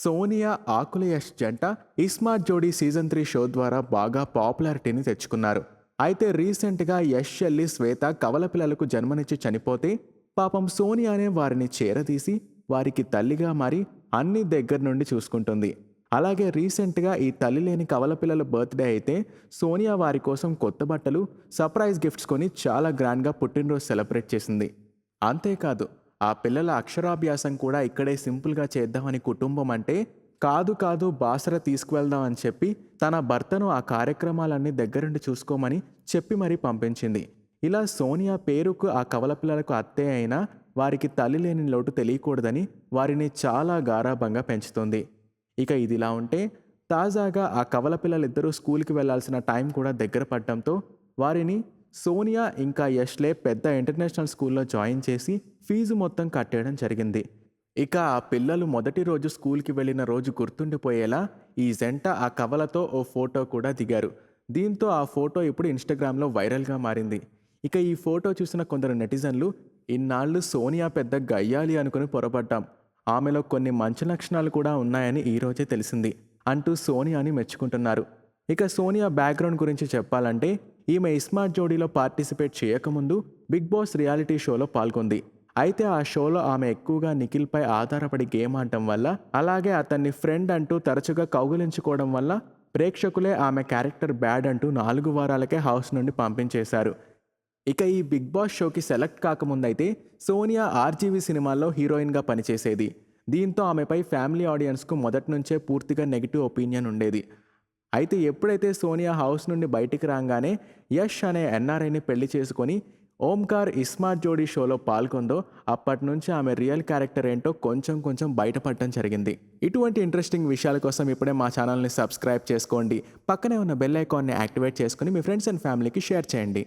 సోనియా ఆకుల యష్ జంట ఇస్మార్ట్ జోడీ season three show ద్వారా బాగా పాపులారిటీని తెచ్చుకున్నారు. అయితే రీసెంట్గా యష్ చెల్లి శ్వేత కవల పిల్లలకు జన్మనిచ్చి చనిపోతే పాపం సోనియానే వారిని చేరదీసి వారికి తల్లిగా మారి అన్ని దగ్గర నుండి చూసుకుంటుంది. అలాగే రీసెంట్గా ఈ తల్లి లేని కవల పిల్లల బర్త్డే అయితే సోనియా వారి కోసం కొత్త బట్టలు సర్ప్రైజ్ గిఫ్ట్స్ కొని చాలా గ్రాండ్గా పుట్టినరోజు సెలబ్రేట్ చేసింది. అంతేకాదు ఆ పిల్లల అక్షరాభ్యాసం కూడా ఇక్కడే సింపుల్గా చేద్దామని కుటుంబం అంటే కాదు కాదు బాసర తీసుకువెళ్దాం అని చెప్పి తన భర్తను ఆ కార్యక్రమాలన్నీ దగ్గరుండి చూసుకోమని చెప్పి మరీ పంపించింది. ఇలా సోనియా పేరుకు ఆ కవల పిల్లలకు అత్తే అయినా వారికి తల్లి లేని లోటు తెలియకూడదని వారిని చాలా గారాభంగా పెంచుతుంది. ఇక ఇదిలా ఉంటే తాజాగా ఆ కవల పిల్లలిద్దరూ స్కూల్కి వెళ్ళాల్సిన టైం కూడా దగ్గర పడడంతో వారిని సోనియా ఇంకా యష్లే పెద్ద ఇంటర్నేషనల్ స్కూల్లో జాయిన్ చేసి ఫీజు మొత్తం కట్టేయడం జరిగింది. ఇక ఆ పిల్లలు మొదటి రోజు స్కూల్కి వెళ్ళిన రోజు గుర్తుండిపోయేలా ఈ జంట ఆ కవలతో ఓ ఫోటో కూడా దిగారు. దీంతో ఆ ఫోటో ఇప్పుడు ఇన్స్టాగ్రామ్లో వైరల్గా మారింది. ఇక ఈ ఫోటో చూసిన కొందరు నెటిజన్లు ఇన్నాళ్ళు సోనియా పెద్ద గయ్యాలి అనుకుని పొరపడ్డాం. ఆమెలో కొన్ని మంచి లక్షణాలు కూడా ఉన్నాయని ఈరోజే తెలిసింది అంటూ సోనియాని మెచ్చుకుంటున్నారు. ఇక సోనియా బ్యాక్గ్రౌండ్ గురించి చెప్పాలంటే ఈమె ఇస్మార్ట్ జోడీలో పార్టిసిపేట్ చేయకముందు బిగ్ బాస్ రియాలిటీ షోలో పాల్గొంది. అయితే ఆ షోలో ఆమె ఎక్కువగా నిఖిల్పై ఆధారపడి గేమ్ ఆడటం వల్ల అలాగే అతన్ని ఫ్రెండ్ అంటూ తరచుగా కౌగులించుకోవడం వల్ల ప్రేక్షకులే ఆమె క్యారెక్టర్ బ్యాడ్ అంటూ నాలుగు వారాలకే హౌస్ నుండి పంపించేశారు. ఇక ఈ బిగ్ బాస్ షోకి సెలెక్ట్ కాకముందైతే సోనియా ఆర్జీవీ సినిమాల్లో హీరోయిన్గా పనిచేసేది. దీంతో ఆమెపై ఫ్యామిలీ ఆడియన్స్కు మొదటి నుంచే పూర్తిగా నెగిటివ్ ఒపీనియన్ ఉండేది. అయితే ఎప్పుడైతే సోనియా హౌస్ నుండి బయటికి రాగానే యష్ అనే ఎన్ఆర్ఐని పెళ్ళి చేసుకొని ఓంకార్ ఇస్మార్ట్ జోడీ షోలో పాల్గొందో అప్పటి నుంచి ఆమె రియల్ క్యారెక్టర్ ఏంటో కొంచెం కొంచెం బయటపడటం జరిగింది. ఇటువంటి ఇంట్రెస్టింగ్ విషయాల కోసం ఇప్పుడే మా ఛానల్ని సబ్స్క్రైబ్ చేసుకోండి. పక్కనే ఉన్న బెల్ ఐకాన్ని యాక్టివేట్ చేసుకుని మీ ఫ్రెండ్స్ అండ్ ఫ్యామిలీకి షేర్ చేయండి.